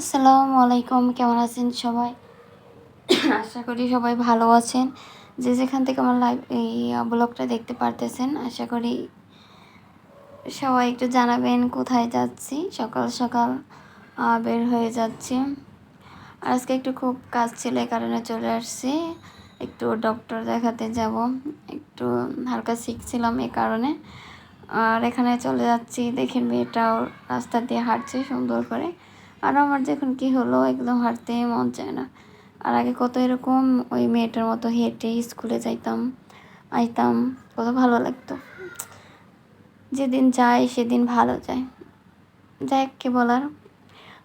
আসসালামু আলাইকুম কেমন আছেন সবাই? আশা করি সবাই ভালো আছেন। যে যেখান থেকে আমার লাইভ এই ব্লগটা দেখতে পারতেছেন, আশা করি সবাই একটু জানাবেন কোথায় যাচ্ছি। সকাল সকাল বের হয়ে যাচ্ছি। আর আজকে একটু খুব কাজ ছিল এই কারণে চলে আসছি। একটু ডক্টর দেখাতে যাব। একটু হালকা শিখছিলাম এই কারণে। আর এখানে চলে যাচ্ছি। দেখেন মেয়েটাও রাস্তা দিয়ে হাঁটছে সুন্দর করে। আর আমার যখন কি হলো, একদম হাঁটতে মন চায় না। আর আগে কত এরকম ওই মেয়েটার মতো হেঁটে স্কুলে যাইতাম, আইতাম, কত ভালো লাগতো। যেদিন যায়, সেদিন ভালো যায়। যাই কি বলার,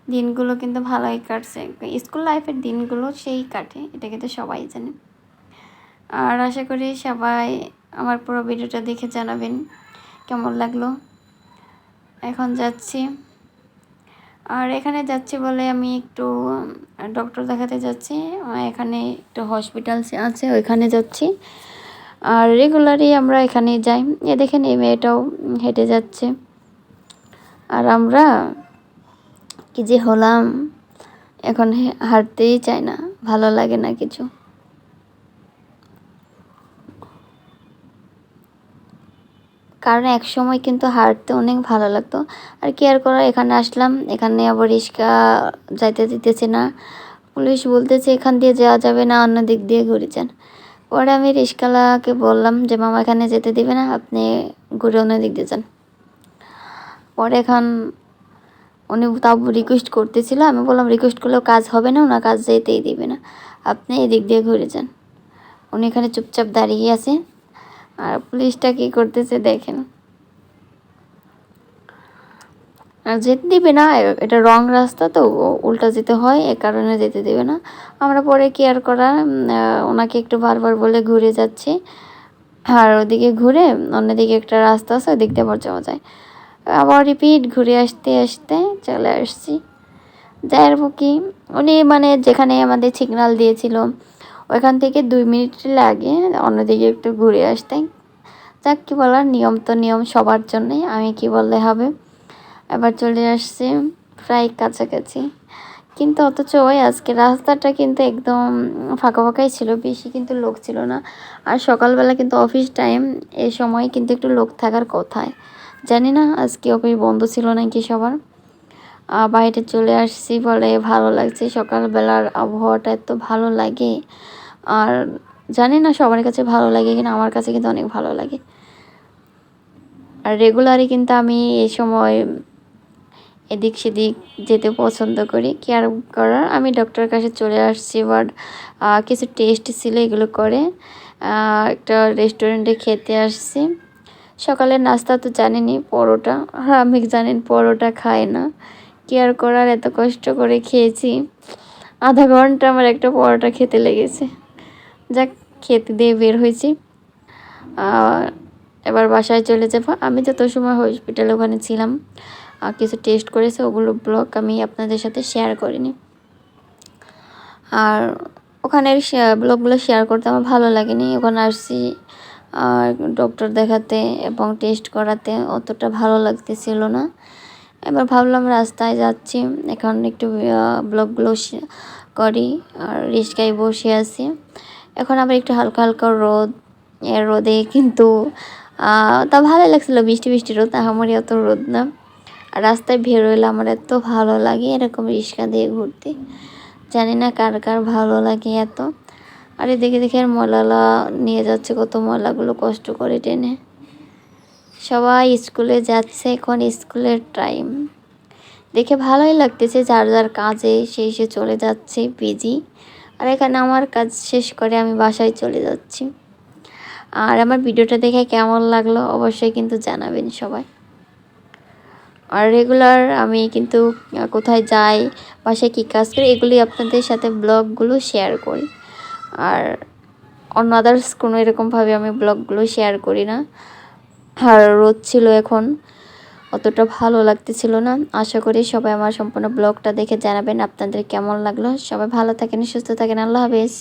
দিনগুলো কিন্তু ভালোই কাটছে। স্কুল লাইফের দিনগুলো সেই কাটে, এটা কিন্তু সবাই জানে। আর আশা করি সবাই আমার পুরো ভিডিওটা দেখে জানাবেন, কেমন লাগল? এখন যাচ্ছি। আর এখানে যাচ্ছি বলে আমি একটু ডক্টর দেখাতে যাচ্ছি। এখানে একটু হসপিটাল আছে, ওইখানে যাচ্ছি। আর রেগুলারই আমরা এখানে যাই। এ দেখেন, এই মেয়েটাও হেঁটে যাচ্ছে। আর আমরা কি যে হলাম, এখন হাঁটতেই চাই না। ভালো লাগে না কিছু। কারণ এক সময় কিন্তু হাঁটতে অনেক ভালো লাগতো। আর কেয়ার করা এখানে আসলাম, এখানে আবার রিক্সা যাইতে দিতেছে না। পুলিশ বলতেছে এখান দিয়ে যাওয়া যাবে না, অন্য দিক দিয়ে ঘুরে যান। পরে আমি রিক্সাওয়ালাকে বললাম যে, মামা, এখানে যেতে দিবে না, আপনি ঘুরে অন্য দিক দিয়ে যান। পরে এখন উনি তাও রিকোয়েস্ট করতেছিল, আমি বললাম রিকোয়েস্ট করলেও কাজ হবে না, ওনার কাজ যেতেই দিবে না। আপনি এদিক দিয়ে ঘুরে যান। উনি এখানে চুপচাপ দাঁড়িয়ে আছে। আর পুলিশটা কি করতেছে দেখেন। আর যেতে দিবে না, এটা রং রাস্তা তো উল্টা যেতে হয়, এ কারণে যেতে দিবে না। আমরা পরে কেয়ার করা ওনাকে একটু বারবার বলে ঘুরে যাচ্ছি। আর ওদিকে ঘুরে, অন্যদিকে একটা রাস্তা আছে, ওদিক দিয়ে আবার যাওয়া যায় আবার রিপিট ঘুরে আসতে আসতে চলে আসছি। যাই হোক কি, উনি মানে যেখানে আমাদের সিগনাল দিয়েছিল ওইখান থেকে দুই মিনিট লাগে, অন্যদিকে একটু ঘুরে আসতে যাক কি বলার, নিয়ম তো নিয়ম সবার জন্যই, আমি কি বললে হবে। এবার চলে আসছি প্রায় কাছাকাছি। কিন্তু অথচ ওই আজকে রাস্তাটা কিন্তু একদম ফাঁকা ফাঁকাই ছিল, বেশি কিন্তু লোক ছিল না। আর সকালবেলা কিন্তু অফিস টাইম এই সময় কিন্তু একটু লোক থাকার কথায় জানি না আজকে অফিস বন্ধ ছিল নাকি সবার। বাইরে চলে আসছি বলে ভালো লাগছে, সকালবেলার আবহাওয়াটা এত ভালো লাগে। আর জানি না সবার কাছে ভালো লাগে কিনা, আমার কাছে কিন্তু অনেক ভালো লাগে। আর রেগুলারই কিন্তু আমি এই সময় এদিক সেদিক যেতে পছন্দ করি কেয়ার করার। আমি ডক্টরের কাছে চলে আসছি বাট কিছু টেস্ট ছিল এগুলো করে একটা রেস্টুরেন্টে খেতে আসছি। সকালের নাস্তা তো জানেনই পরোটা। আর আমি জানেন পরোটা খাই না। কেয়ার করার এত কষ্ট করে খেয়েছি। আধা ঘণ্টা আমার একটা পরোটা খেতে লেগেছে। যাক খেতে দিয়ে বের হয়েছি। এবার বাসায় চলে যাব। আমি যত সময় হসপিটালে ওখানে ছিলাম কিছু টেস্ট করেছে, ওগুলো ব্লগ আমি আপনাদের সাথে শেয়ার করিনি। আর ওখানের ব্লগগুলো শেয়ার করতে আমার ভালো লাগেনি। ওখানে আসছি ডক্টর দেখাতে এবং টেস্ট করাতে অতটা ভালো লাগতেছিল না। এবার ভাবলাম রাস্তায় যাচ্ছি, এখন একটু ব্লগগুলো করি, আর রিস্কায় বসে আছি। এখন আবার একটু হালকা হালকা রোদ রোদে কিন্তু তা ভালো লাগছিল। বৃষ্টি বৃষ্টি রোদ আমারই অত রোদ না। আর রাস্তায় বের হইলে আমার এত ভালো লাগে এরকম রিক্সা দিয়ে ঘুরতে। জানি না কার কার ভালো লাগে এত। আর এদিকে দেখে আর মলালা নিয়ে যাচ্ছে, কত মলাগুলো কষ্ট করে টেনে। সবাই স্কুলে যাচ্ছে, এখন স্কুলের টাইম। দেখে ভালোই লাগতেছে, যার যার কাজে, সেই সে চলে যাচ্ছে, বিজি। আর এখানে আমার কাজ শেষ করে আমি বাসায় চলে যাচ্ছি। আর আমার ভিডিওটা দেখে কেমন লাগল অবশ্যই কিন্তু জানাবেন সবাই। আর রেগুলার আমি কিন্তু কোথায় যাই, বাসায় কী কাজ করি, এগুলি আপনাদের সাথে ব্লগগুলো শেয়ার করি। আর অন্য আদার্স কোনো এরকমভাবে আমি ব্লগগুলো শেয়ার করি না। আর রোদ ছিল এখন। অতটা ভালো লাগতেছিল না। আশা করি সবাই আমার সম্পূর্ণ ব্লগটা দেখে জানাবেন আপনাদের কেমন লাগল। সবাই ভালো থাকেন, সুস্থ থাকেন। আল্লাহ হাফেজ।